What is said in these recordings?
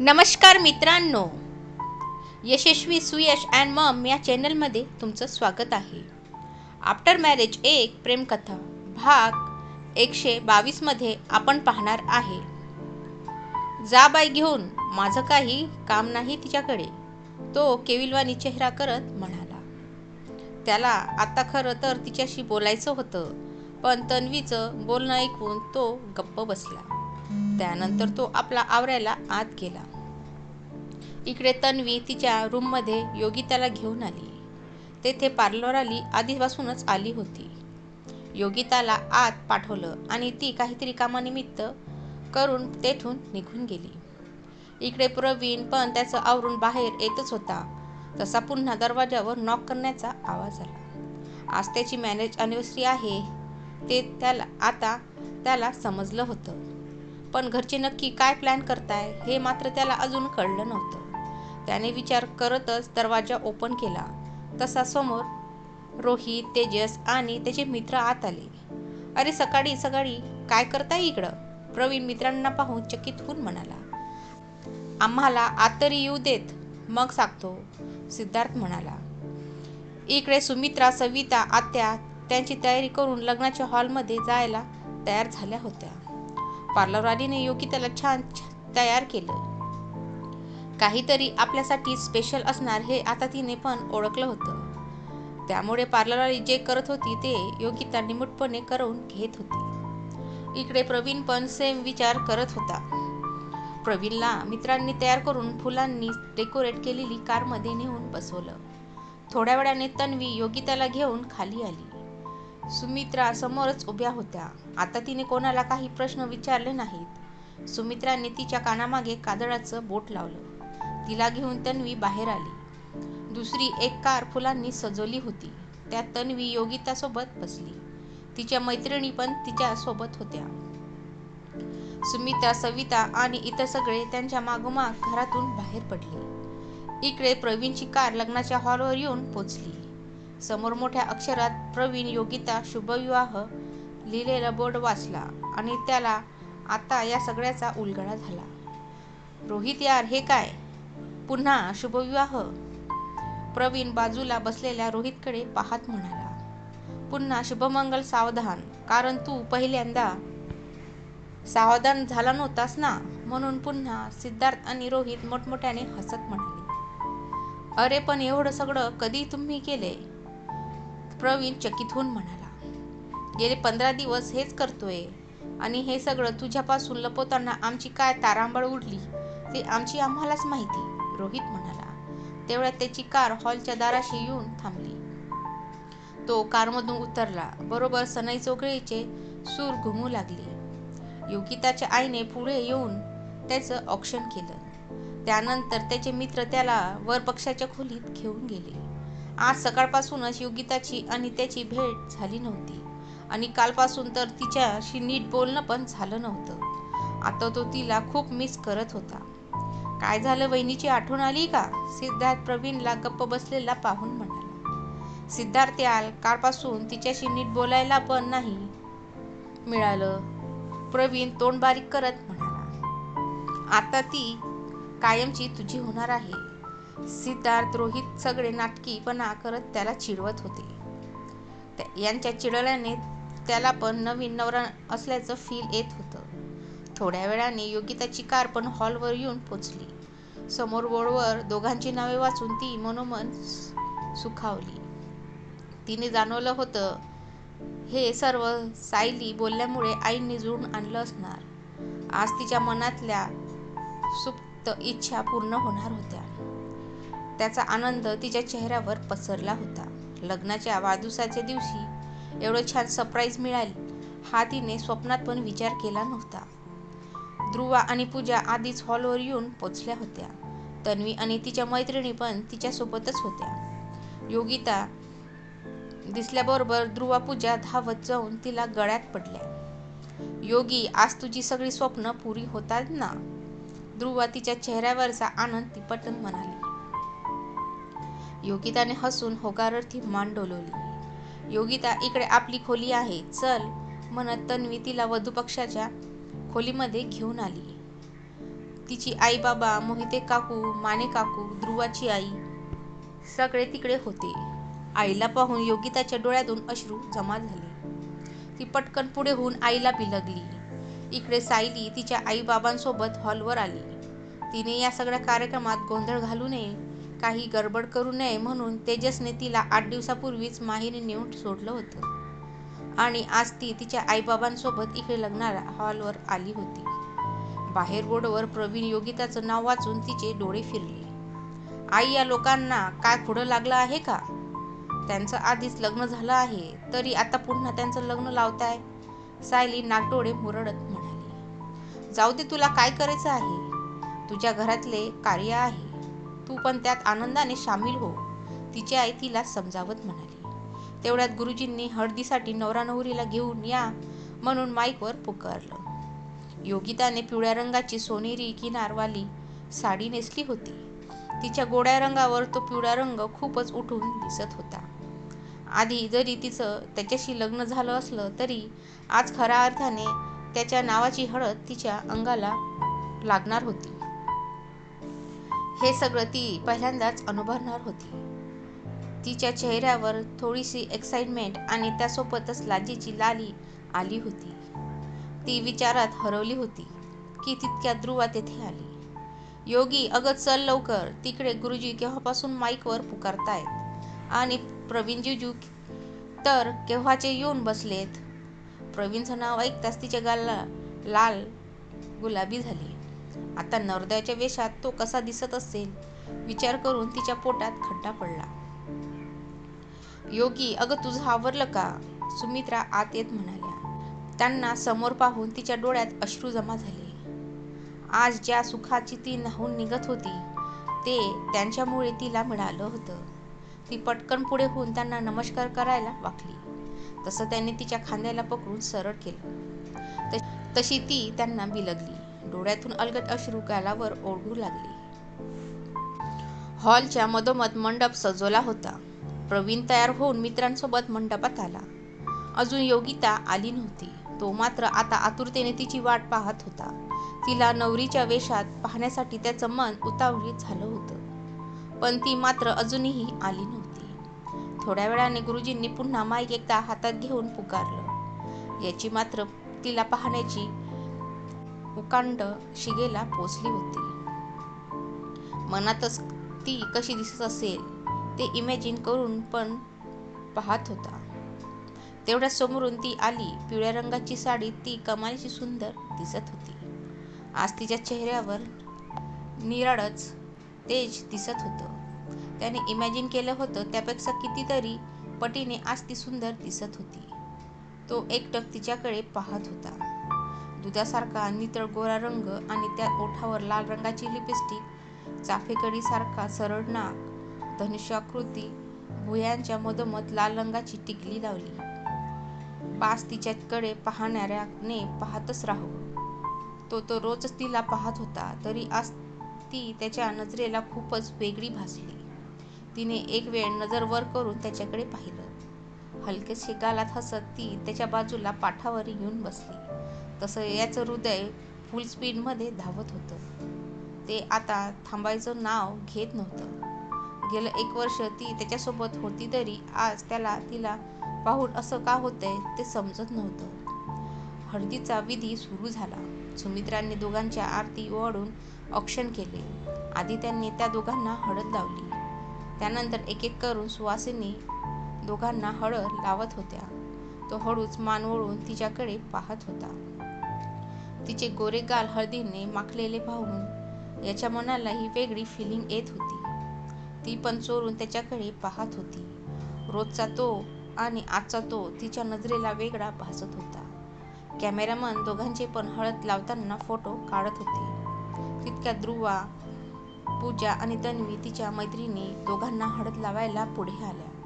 नमस्कार मित्रांनो. यशस्वी सुयश अँड मम या चॅनलमध्ये तुमचं स्वागत आहे. आफ्टर मॅरेज एक प्रेमकथा भाग एकशे बावीसमध्ये आपण पाहणार आहे. जा बाई घेऊन माझं काही काम नाही तिच्याकडे तो केविलवाणी चेहरा करत म्हणाला. त्याला आता खरं तर तिच्याशी बोलायचं होतं पण तन्वीचं बोलणं ऐकून तो गप्प बसला. त्यानंतर तो आपला आवरायला आत गेला. इकडे तन्वी तिच्या रूममध्ये योगिताला घेऊन आली. तेथे पार्लर आली आधीपासूनच आली होती. योगिताला आत पाठवलं आणि ती काहीतरी कामानिमित्त करून तेथून निघून गेली. इकडे प्रवीण पण त्याचं आवरून बाहेर येतच होता. तसा पुन्हा दरवाजावर नॉक करण्याचा आवाज आला. आज त्याची मॅरेज अनिव्हर्सरी आहे. ते त्याला आता त्याला समजलं होतं. पण घरचे नक्की काय प्लॅन करताय हे मात्र त्याला अजून कळलं नव्हतं. त्याने विचार करतच दरवाजा ओपन केला. तसा समोर रोहित तेजस आणि त्याचे मित्र आत आले. अरे सकाळी सकाळी काय करताय इकडं? प्रवीण मित्रांना पाहून चकित होऊन म्हणाला. आम्हाला आत तरी येऊ देत. मग सांगतो सिद्धार्थ म्हणाला. इकडे सुमित्रा सविता आत्या त्यांची तयारी करून लग्नाच्या हॉलमध्ये जायला तयार झाल्या होत्या. पार्लरवालीने योगिताला छान तयार केलं. काहीतरी आपल्यासाठी स्पेशल असणार हे आता तिने पण ओळखलं होतं. त्यामुळे पार्लरवाली जे करत होती ते योगिता निमूटपणे करून घेत होती. इकडे प्रवीण पण सेम विचार करत होता. प्रवीणला मित्रांनी तयार करून फुलांनी डेकोरेट केलेली कारमध्ये नेऊन बसवलं. थोड्या वेळाने तन्वी योगिताला घेऊन खाली आली. सुमित्रा समोरच उभ्या होत्या. आता तिने कोणाला काही प्रश्न विचारले नाहीत. सुमित्राने तिच्या कानामागे कादळाचं बोट लावलं. तिला घेऊन तन्वी बाहेर आली. दुसरी एक कार फुलांनी सजवली होती. त्यात तन्वी योगितासोबत बसली. तिच्या मैत्रिणी पण तिच्या सोबत होत्या. सुमित्रा सविता आणि इतर सगळे त्यांच्या मागोमाग घरातून बाहेर पडले. इकडे प्रवीणची कार लग्नाच्या हॉलवर येऊन पोचली. समोर मोठ्या अक्षरात प्रवीण योगिता शुभविवाह लिहिलेला बोर्ड वाचला आणि त्याला आता या सगळ्याचा उलगडा झाला. रोहित यार हे काय? पुन्हा शुभविवाह? प्रवीण बाजूला बसलेल्या रोहितकडे पाहत म्हणाला पुन्हा शुभमंगल सावधान कारण तू पहिल्यांदा सावधान झाला नव्हतास ना? म्हणून पुन्हा सिद्धार्थ आणि रोहित मोठमोठ्याने हसत म्हणाले अरे पण एवढं सगळं कधी तुम्ही केले? प्रवीण चकित होऊन म्हणाला गेले पंधरा दिवस हेच करतोय आणि हे सगळं तुझ्यापासून लपवताना आमची काय तारांबळ उडली ते आमची आम्हालाच माहिती रोहित म्हणाला. तेवढ्यात त्याची कार हॉलच्या दाराशी येऊन थांबली. तो कारमधून उतरला. बरोबर सनई चोकळीचे सूर घुमू लागले. योगिताच्या आईने पुढे येऊन त्याचं औक्षण केलं. त्यानंतर त्याचे मित्र त्याला वर पक्षाच्या खोलीत घेऊन गेले. आज सकाळपासूनच योगिताची आणि त्याची भेट झाली नव्हती. आणि कालपासून तर तिच्याशी नीट बोलणं पण झालं नव्हतं. आता तो तिला खूप मिस करत होता. काय झालं वहिनीची आठवण आली का? सिद्धार्थ प्रवीणला गप्प बसलेला पाहून म्हणाला. सिद्धार्थ याल कालपासून तिच्याशी नीट बोलायला पण नाही मिळालं. प्रवीण तोंड बारीक करत म्हणाला आता ती कायमची तुझी होणार आहे. सिद्धार्थ रोहित सगळे नाटकीपणा करत त्याला चिडवत होते. यांच्या चिडल्याने त्याला पण नवीन नवरा असल्याचं फील येत होतं. थोड्या वेळाने योगिताची कार पण हॉलवर येऊन पोचली. समोर बोर्डवर दोघांची नावे वाचून ती मनोमन सुखावली. तिने जाणवलं होतं हे सर्व सायली बोलल्यामुळे आईंनी जुळून आणलं असणार. आज तिच्या मनातल्या सुप्त इच्छा पूर्ण होणार होत्या. त्याचा आनंद तिच्या चेहऱ्यावर पसरला होता. लग्नाच्या वाढदिवसाच्या दिवशी एवढं छान सरप्राईज मिळाली हा तिने स्वप्नात पण विचार केला नव्हता. ध्रुवा आणि पूजा आधीच हॉलवर येऊन पोचल्या होत्या. तन्वी आणि तिच्या मैत्रिणी पण तिच्यासोबतच होत्या. योगिता दिसल्याबरोबर ध्रुवा पूजा धावत जाऊन तिला गळ्यात पडल्या. योगी आज तुझी सगळी स्वप्न पुरी होतात ना? ध्रुवा तिच्या चेहऱ्यावरचा आनंद तिपटन म्हणाली. योगिताने हसून होकारार्थी मान डोलवली. योगिता इकडे आपली खोली आहे. चल म्हणत तन्वी तिला वधूपक्षाच्या खोलीमध्ये घेऊन आली. तिची आई बाबा मोहिते काकू माने काकू ध्रुवाची आई सगळे तिकडे होते. आईला पाहून योगिताच्या डोळ्यातून अश्रू जमा झाले. ती पटकन पुढे होऊन आईला बिलगली. इकडे सायली तिच्या आई बाबांसोबत हॉलवर आली. तिने या सगळ्या कार्यक्रमात गोंधळ घालू नये. काही गडबड करू नये म्हणून तेजसने तिला आठ दिवसापूर्वीच माहेरी नेऊन सोडलं होतं. आणि आज ती तिच्या आईबाबांसोबत इकडे लग्नाला हॉलवर आली होती. बाहेर रोडवर प्रवीण योगिताचं नाव वाचून तिचे डोळे फिरले. आई या लोकांना काय पुढं लागलं आहे का? त्यांचं आधीच लग्न झालं आहे तरी आता पुन्हा त्यांचं लग्न लावताय? सायली नागडोळे मुरडत म्हणाली. जाऊ दे तुला काय करायचं आहे? तुझ्या घरातले कार्य आहे. तू पण त्यात आनंदाने सामील हो. तिची आई तिला समजावत म्हणाली. तेवढ्यात गुरुजींनी हळदीसाठी नवरा नवरीला घेऊन या म्हणून माईकवर पुकारलं. योगिताने पिवळ्या रंगाची सोनेरी किनारवाली साडी नेसली होती. तिच्या गोड्या रंगावर तो पिवळा रंग खूपच उठून दिसत होता. आधी जरी तिचं त्याच्याशी लग्न झालं असलं तरी आज खऱ्या अर्थाने त्याच्या नावाची हळद तिच्या अंगाला लागणार होती. हे सगळं ती पहिल्यांदाच अनुभवणार होती. तिच्या चेहऱ्यावर थोडीशी एक्साइटमेंट आणि त्यासोबतच लाजीची लाली आली होती. ती विचारात हरवली होती की तितक्या ध्रुवा तेथे आली. योगी अगं चल लवकर. तिकडे गुरुजी केव्हापासून माईकवर पुकारतायत? आणि प्रवीणजीजू तर केव्हाचे येऊन बसलेत? प्रवीणचं नाव ऐकताच तिच्या गाला लाल गुलाबी झाली. आता नरद्याच्या वेशात तो कसा दिसत असेल? विचार करून तिच्या पोटात खड्डा पडला. योगी अगं तुझं आवरलं का? सुमित्रा आत येत म्हणाल्या. त्यांना समोर पाहून तिच्या डोळ्यात अश्रू जमा झाले. आज ज्या सुखाची ती न्हावून निघत होती ते त्यांच्यामुळे तिला मिळालं होतं. ती पटकन पुढे होऊन त्यांना नमस्कार करायला वाकली. तसं त्यांनी तिच्या खांद्याला पकडून सरळ केलं. तशी ती त्यांना बिलगली. डोळ्यातून अलगट अश्रू गालावर ओढू लागली. हॉलच्या मधोमध मंडप सजवला होता. प्रवीण तयार होऊन मित्रांसोबत मंडपात आला. अजून योगिता आली नव्हती. तो मात्र आता आतुरतेने तिची वाट पाहत होता. तिला नवरीच्या वेशात पाहण्यासाठी त्याचं मन उतावळीत झालं होतं. पण ती मात्र अजूनही आली नव्हती. थोड्या वेळाने गुरुजींनी पुन्हा माईक एकदा हातात घेऊन पुकारलं. याची मात्र तिला पाहण्याची उकांड शिगेला पोचली होती. मनातच ती कशी दिसत असेल ते इमॅजिन करून पण पाहत होता. तेवढ्या समोरून ती आली पिवळ्या रंगाची साडी ती कमालीची सुंदर दिसत होती. आज तिच्या चेहऱ्यावर निराळच तेज दिसत होतं. त्याने इमॅजिन केलं होतं त्यापेक्षा कितीतरी पटीने आज ती सुंदर दिसत होती. तो एकटक तिच्याकडे पाहत होता. दुधासारखा नितळ गोरा रंग आणि त्या ओठावर लाल रंगाची लिपस्टिक चाफेकडीसारखा सरळ नाक धनुष्याकृती भुयांच्या मधोमध लाल रंगाची टिकली लावली. पास तिच्याकडे पाहणाऱ्याने पाहतच राहू. तो तो रोजच तिला पाहत होता तरी आज ती त्याच्या नजरेला खूपच वेगळी भासली. तिने एक वेळ नजर वर करून त्याच्याकडे पाहिलं. हलकेसे गालात हसत ती त्याच्या बाजूला पाठावर येऊन बसली. तसं याचं हृदय फुल स्पीडमध्ये धावत होतं. ते आता थांबायचं नाव घेत नव्हतं. गेलं एक वर्ष ती त्याच्यासोबत होती तरी आज त्याला तिला पाहून असं का होतंय ते समजत नव्हतं. हळदीचा विधी सुरू झाला. सुमित्रांनी दोघांच्या आरती ओवाळून औक्षण केले. आधी त्यांनी त्या दोघांना हळद लावली. त्यानंतर एक एक करून सुवासिनी दोघांना हळद लावत होत्या. तो हळूच मान वळून तिच्याकडे पाहत होता. तिचे गोरे गाल हळदीने माखलेले पाहून याच्या मनाला ही वेगळी फिलिंग येत होती. ती पण चोरून त्याच्याकडे पाहत होती. रोजचा तो आणि आजचा तो तिच्या नजरेला वेगळा भासत होता. कॅमेरामन दोघांचे पण हळद लावताना फोटो काढत होते. तितक्या ध्रुवा पूजा आणि तन्वी तिच्या मैत्रिणी दोघांना हळद लावायला पुढे आल्या.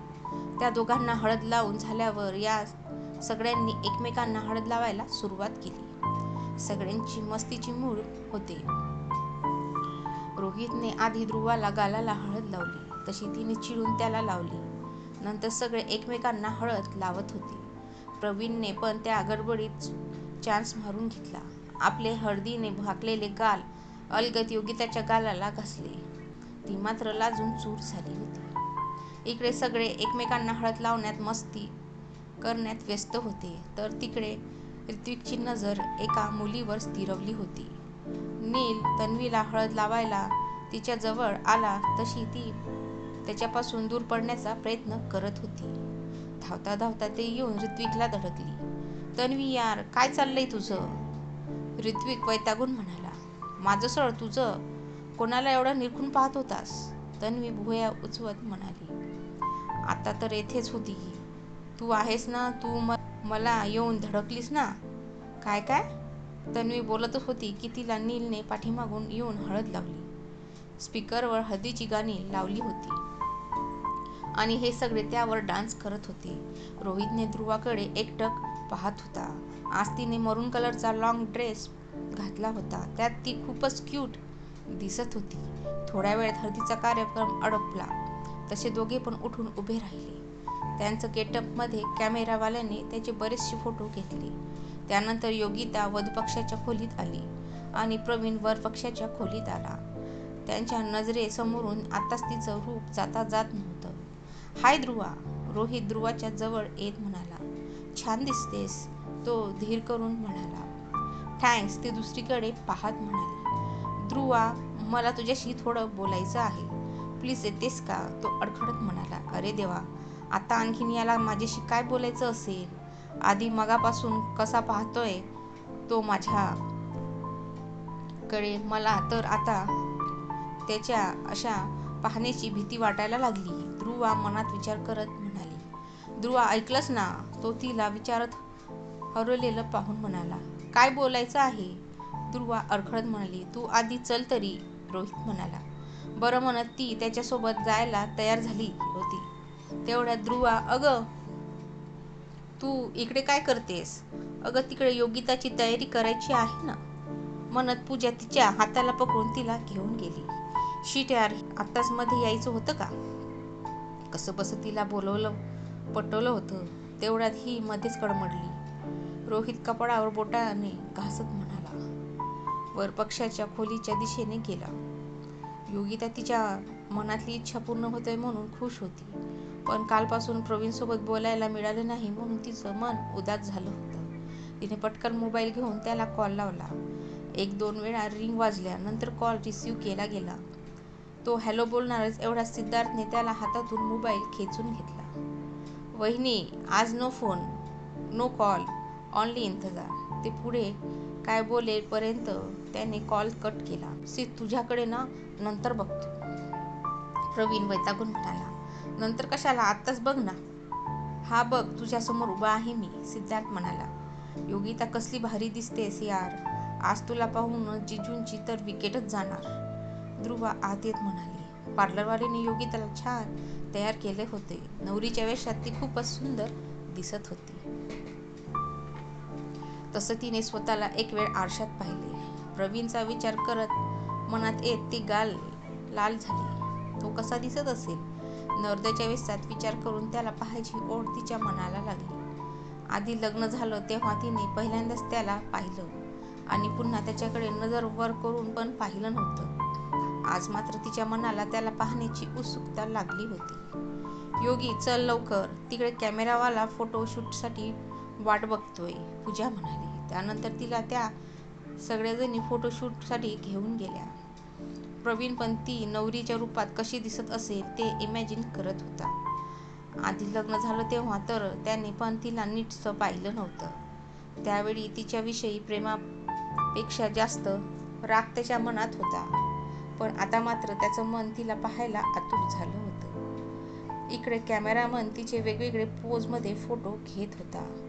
त्या दोघांना हळद लावून झाल्यावर या सगळ्यांनी एकमेकांना हळद लावायला सुरुवात केली. सगळ्यांची मस्तीची मूळ होते. रोहितने आधी ध्रुवाला गालाला हळद लावली. तशी तिने चिडून त्याला लावली. नंतर सगळे एकमेकांना हळद लावत होते. प्रवीणने पण त्या गडबडीत चान्स मारून घेतला. आपले हळदीने भाकलेले गाल अलगत योगिताच्या गालाला घासले. ती मात्र लाजून चूर झाली होती. इकडे सगळे एकमेकांना हळद लावण्यात मस्ती करण्यात व्यस्त होते. तर तिकडे ऋत्विकची नजर एका मुलीवर स्थिरवली होती. नील तन्वीला हळद लावायला तिच्या जवळ आला तशी ती त्याच्यापासून दूर पडण्याचा प्रयत्न करत होती. धावता धावता ते येऊन ऋत्विकला धडकली. तन्वी यार काय चाललंय तुझं? ऋत्विक वैतागून म्हणाला. माझं सळ तुझं कोणाला एवढं निरखून पाहत होतास? तन्वी भुया उचवत म्हणाली. आता तर येथेच होती तू आहेस ना तू मला येऊन धडकलीस ना? काय काय? तन्वी बोलतच होती की तिला नीलने पाठीमागून येऊन हळद लावली. स्पीकरवर हळदीची गाणी लावली होती. आणि हे सगळे त्यावर डान्स करत होते. रोहितने ध्रुवाकडे एकटक पाहत होता. आज तिने मरून कलरचा लॉंग ड्रेस घातला होता. त्यात ती खूपच क्यूट दिसत होती. थोड्या वेळात हळदीचा कार्यक्रम अडपला. तसे दोघे पण उठून उभे राहिले. त्यांचं गेटअपमध्ये कॅमेरावाल्याने त्याचे बरेचसे फोटो घेतले. त्यानंतर योगिता वधूपक्षाच्या खोलीत आली आणि प्रवीण वरपक्षाच्या खोलीत आला. त्यांच्या नजरेसमोरून आताच तिचं रूप जाता जात नव्हतं. हाय ध्रुवा रोहित ध्रुवाच्या जवळ येत म्हणाला. छान दिसतेस तो धीर करून म्हणाला. थँक्स ती दुसरीकडे पाहत म्हणाली. ध्रुवा मला तुझ्याशी थोडं बोलायचं आहे. प्लीज येतेस का? तो अडखडत म्हणाला अरे देवा आता आणखीन याला माझ्याशी काय बोलायचं असेल? आधी मगापासून कसा पाहतोय तो माझ्या कडे मला तर आता त्याच्या अशा पाहण्याची भीती वाटायला लागली. ध्रुवा मनात विचार करत म्हणाली ध्रुवा ऐकलंच ना? तो तिला विचारत हरवलेलं पाहून म्हणाला काय बोलायचं आहे? ध्रुवा अडखळत म्हणाली तू आधी चल तरी रोहित म्हणाला बरं म्हणत ती त्याच्यासोबत जायला तयार झाली होती. तेवढ्यात ध्रुवा अग तू इकडे काय करतेस? अगं तिकडे योगिताची तयारी करायची आहे ना? म्हणत पूजा तिच्या हाताला पकडून तिला घेऊन गेली. शीट यार आत्ताच मध्ये यायचं होतं का? कसं बस तिला बोलवलं पटवलं होतं. तेवढ्यात ही मध्येच कडमडली. रोहित कपडावर बोटाने घासत म्हणाला वर पक्षाच्या खोलीच्या दिशेने गेला. योगिता तिच्या मनातली इच्छा पूर्ण होते म्हणून खुश होती. पण कालपासून प्रवीणसोबत बोलायला मिळालं नाही म्हणून तिचं मन उदास झालं होतं. तिने पटकन मोबाईल घेऊन त्याला कॉल लावला. एक दोन वेळा रिंग वाजल्या नंतर कॉल रिसीव्ह केला गेला. तो हॅलो बोलणारच एवढा सिद्धार्थने त्याला हातातून मोबाईल खेचून घेतला. वहिनी आज no phone no call only इंतजार. ते पुढे काय बोलेपर्यंत त्याने कॉल कट केला. सी तुझ्याकडे ना नंतर बघतो. प्रवीण वैतागून म्हणाला नंतर कशाला? आत्ताच बघ ना. हा बघ तुझ्यासमोर उभा आहे मी सिद्धार्थ म्हणाला. योगिता कसली भारी दिसतेस यार. आज तुला पाहून जिजूंची तर विकेटच जाणार. ध्रुवा आत येत म्हणाली. पार्लरवालीने योगिताला छान तयार केले होते. नवरीच्या वेशात ती खूपच सुंदर दिसत होती. तसं तिने स्वतःला एक वेळ आरशात पाहिले. प्रवीणचा विचार करत मनात येत ती गाल लाल झाली. तो कसा दिसत असेल? नर्द्याच्या वेसात विचार करून त्याला पाहायची ओढ तिच्या मनाला लागली. आधी लग्न झालं तेव्हा तिने पहिल्यांदाच त्याला पाहिलं आणि पुन्हा त्याच्याकडे नजर वर करून पण पाहिलं नव्हतं. आज मात्र तिच्या मनाला त्याला पाहण्याची उत्सुकता लागली होती. योगी चल लवकर. तिकडे कॅमेरावाला फोटोशूटसाठी वाट बघतोय पूजा म्हणाली. त्यानंतर तिला त्या सगळ्याजणी फोटोशूटसाठी घेऊन गेल्या. प्रवीण पण ती नवरीच्या रूपात कशी दिसत असेल ते इमॅजिन करत होता. आधी लग्न झालं तेव्हा तर त्याने पण तिला नीटसं पाहिलं नव्हतं. त्यावेळी तिच्याविषयी प्रेमापेक्षा जास्त राग त्याच्या मनात होता. पण आता मात्र त्याचं मन तिला पाहायला आतुर झालं होतं. इकडे कॅमेरामन तिचे वेगवेगळे पोजमध्ये फोटो घेत होता.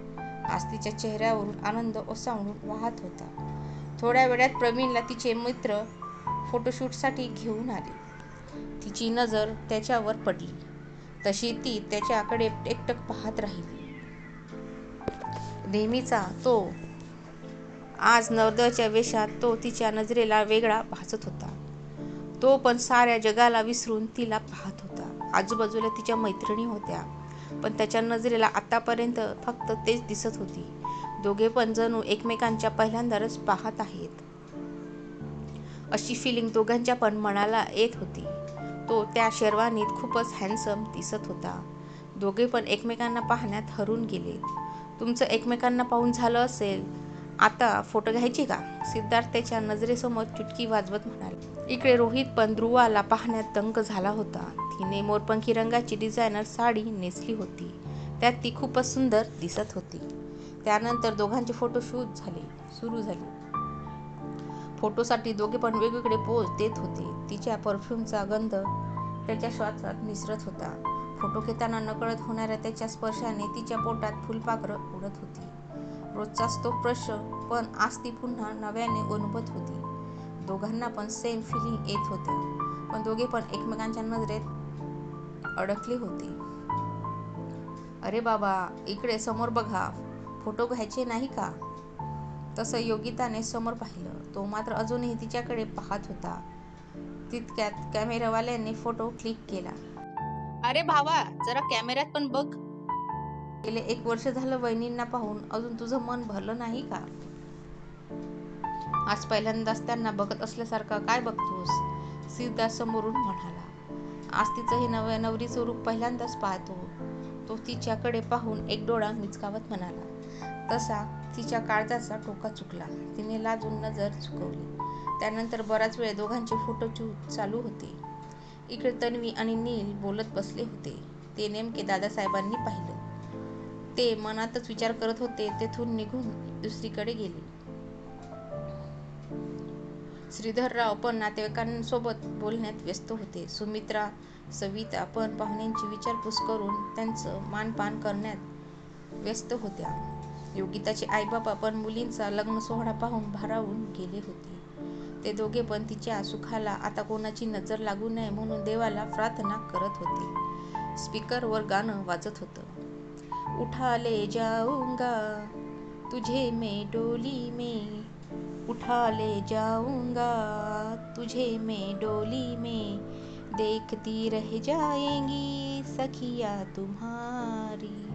आज तिच्या चेहऱ्यावरून आनंद ओसावून वाहत होता. थोड्या वेळात प्रवीणला तिचे मित्र फोटोशूटसाठी घेऊन आले. तिची नजर त्याच्यावर पडली. तशी ती त्याच्याकडे एकटक पाहत राहिली. नेहमीचा तो आज नवदच्या वेशात तो तिच्या नजरेला वेगळा भासत होता. तो पण साऱ्या जगाला विसरून तिला पाहत होता. आजूबाजूला तिच्या मैत्रिणी होत्या. पण त्याच्या नजरेला आतापर्यंत फक्त तेच दिसत होती. दोघे पण जणू एकमेकांच्या पहिल्यांदाच पाहत आहेत. अशी फिलिंग दोघांच्या पण मनाला येत होती. तो त्या शेरवानीत खूपच हँडसम दिसत होता. दोघे पण एकमेकांना पाहण्यात हरून गेले तुमचं एकमेकांना पाहून झालं असेल आता फोटो घ्यायची का? सिद्धार्थ त्याच्या नजरेसमोर चुटकी वाजवत म्हणाले. इकडे रोहित पण ध्रुवाला पाहण्यात दंग झाला होता. तिने मोरपंखी रंगाची डिझायनर साडी नेसली होती. त्यात ती खूपच सुंदर दिसत होती. त्यानंतर दोघांचे फोटोशूट झाले सुरू झाले. फोटोसाठी दोघे पण वेगवेगळे पोज देत होते. तिच्या परफ्यूमचा गंध त्याच्या श्वासात मिसरत होता. फोटो घेताना नकळत होणाऱ्या त्याच्या स्पर्शाने तिच्या पोटात फुलपाखरं उडत होती. रोजचाच तो प्रश्न पण आज ती पुन्हा नव्याने अनुभवत होती. दोघांना पण सेम फिलिंग येत होते पण दोघे पण एकमेकांच्या नजरेत अडकले होते. अरे बाबा इकडे समोर बघा. फोटो घ्यायचे नाही का? तसं योगिताने समोर पाहिलं. तो मात्र अजूनही तिच्याकडे पाहत होता. तितक्यात कॅमेरावाल्याने फोटो क्लिक केला. अरे भावा जरा कॅमेऱ्यात पण बघ. गेले एक वर्ष झालं वहिनींना पाहून. अजून तुझं मन भरलं नाही का? आज पहिल्यांदाच त्यांना बघत असल्यासारखं काय बघतोस? सिद्धा समोरून म्हणाला. आज तिचं हे नव नवरी स्वरूप पहिल्यांदाच पाहतो. तो तिच्याकडे पाहून एक डोळा मिचकावत म्हणाला तसा तिच्या काळजाचा टोका चुकला. तिने लाजून नजर चुकवली. त्यानंतर बराच वेळ दोघांचे फोटोशूट चालू होते. इकडे तन्वी आणि नील बोलत बसले होते. ते नेमके दादासाहेबांनी पाहिलं. ते मनातच विचार करत होते तेथून निघून दुसरीकडे गेले. श्रीधरराव पण नातेवाईकांसोबत बोलण्यात व्यस्त होते. सुमित्रा सविता पण पाहुण्यांची विचारपूस करून त्यांचं मानपान करण्यात व्यस्त होत्या. योगिताचे आईबाबा पण मुलींचा लग्न सोहळा पाहून भारावून गेले होते. ते दोघे पण तिच्या सुखाला आता कोणाची नजर लागू नये म्हणून देवाला प्रार्थना करत होते. स्पीकरवर गाणं वाजत होतं. उठाले जाऊंगा तुझे मे डोली मे उठा ले जाऊँगा तुझे मैं डोली में। देखती रह जाएँगी सखिया तुम्हारी।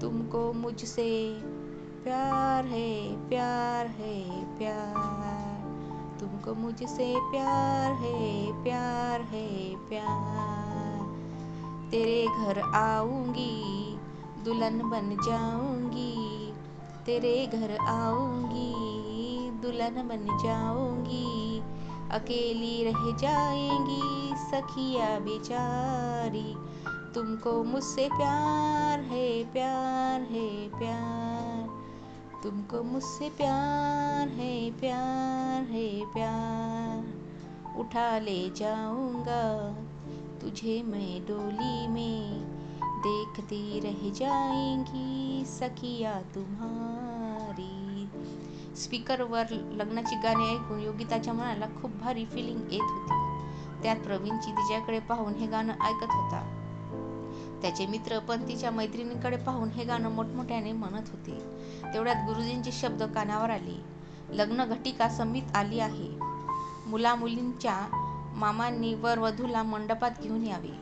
तुमको मुझसे प्यार है प्यार है, प्यार। तुमको मुझसे प्यार है प्यार है, प्यार। तेरे घर आऊँगी, दुल्हन बन जाऊँगी। तेरे घर आऊँगी दुल्हन बन जाऊँगी, अकेली रह जाएँगी सखिया बेचारी। तुमको मुझसे प्यार है प्यार है, प्यार। तुमको मुझसे प्यार है प्यार है, प्यार। उठा ले जाऊँगा तुझे मैं डोली में। देखती रह जाएँगी सखिया तुम्हारी। स्पीकरवर लग्नाची गाणी ऐकून योगिताच्या मनाला खूप भारी फिलिंग येत होती. त्यात प्रवीणची तिच्याकडे पाहून हे गाणं ऐकत होता. त्याचे मित्र पण तिच्या मैत्रिणीकडे पाहून हे गाणं मोठमोठ्याने म्हणत होते. तेवढ्यात गुरुजींचे शब्द कानावर आले. लग्न घटिका समित आली आहे. मुला मुलींच्या मामांनी वर वधूला मंडपात घेऊन यावे.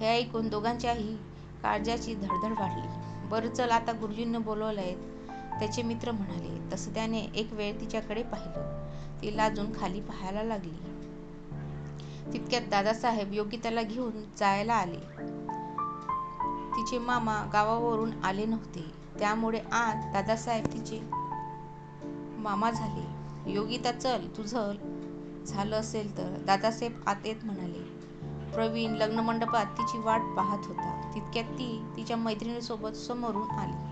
हे ऐकून दोघांच्याही काळजाची धडधड वाढली. बरं चल आता गुरुजींना आहेत त्याचे मित्र म्हणाले तसं त्याने एक वेळ तिच्याकडे पाहिलं. ती लाजून खाली पाहायला लागली. तितक्यात दादासाहेब योगिताला घेऊन जायला आले. तिचे मामा गावावरून आले नव्हते. त्यामुळे आज दादासाहेब तिचे मामा झाले. योगिता चल तुझं झालं. असेल तर. दादासाहेब आत येत म्हणाले. प्रवीण लग्न मंडपात तिची वाट पाहत होता. तितक्यात ती तिच्या मैत्रिणीसोबत समोरून आली.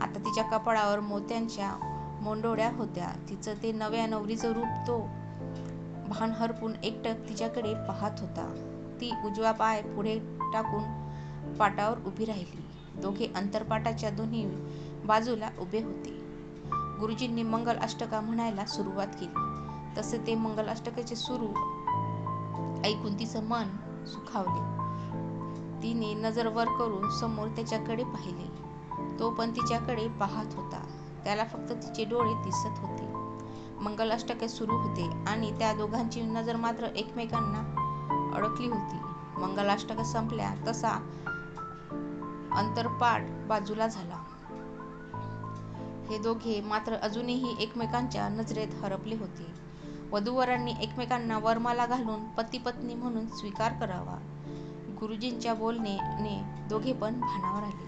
आता तिच्या कपाळावर मोत्यांच्या मोंडोळ्या होत्या. तिचं ते नव्या नवरीचं रूप तो भान हरपून एकटक तिच्याकडे पाहत होता. ती उजवा पाय पुढे टाकून पाटावर उभी राहिली. दोघे अंतरपाटाच्या दोन्ही बाजूला उभे होते. गुरुजींनी मंगल अष्टका म्हणायला सुरुवात केली. तसे ते मंगल अष्टकाचे सुरू ऐकून तिचं मन सुखावले. तिने नजर वर करून समोर त्याच्याकडे पाहिले. तो पण तिच्याकडे पाहत होता. त्याला फक्त तिचे डोळे दिसत होते. मंगल अष्टके सुरू होते आणि त्या दोघांची नजर मात्र एकमेकांना अडकली होती. मंगलाष्टक संपल्या तसा अंतरपाठ बाजूला झाला. हे दोघे मात्र अजूनही एकमेकांच्या नजरेत हरपले होते. वधूवरांनी एकमेकांना वरमाला घालून पती पत्नी म्हणून स्वीकार करावा. गुरुजींच्या बोलणेने दोघे पण भानावर आले.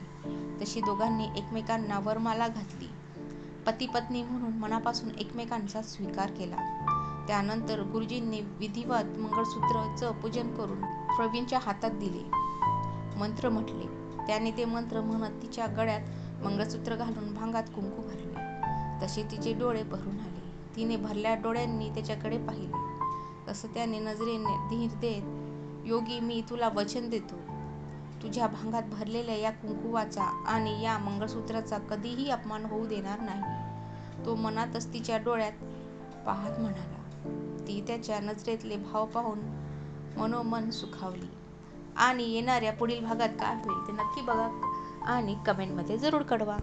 तशी दोघांनी एकमेकांना वरमाला घातली. पती पत्नी म्हणून मनापासून एकमेकांचा स्वीकार केला. त्यानंतर गुरुजींनी विधिवत मंगळसूत्रचं पूजन करून प्रवीणच्या हातात दिले. मंत्र म्हटले. त्याने ते मंत्र म्हणत तिच्या गळ्यात मंगळसूत्र घालून भांगात कुंकू भरले. तसे तिचे डोळे भरून आले. तिने भरल्या डोळ्यांनी त्याच्याकडे पाहिले. तसं त्याने नजरेने धीर देत योगी मी तुला वचन देतो. तुझ्या भांगात भरलेल्या या कुंकुवाचा आणि या मंगळसूत्राचा कधीही अपमान होऊ देणार नाही. तो मनातच तिच्या डोळ्यात पाहत म्हणाला ती त्याच्या नजरेतले भाव पाहून मनोमन सुखावली. आणि येणाऱ्या पुढील भागात काय होईल ते नक्की बघा आणि कमेंटमध्ये जरूर कळवा.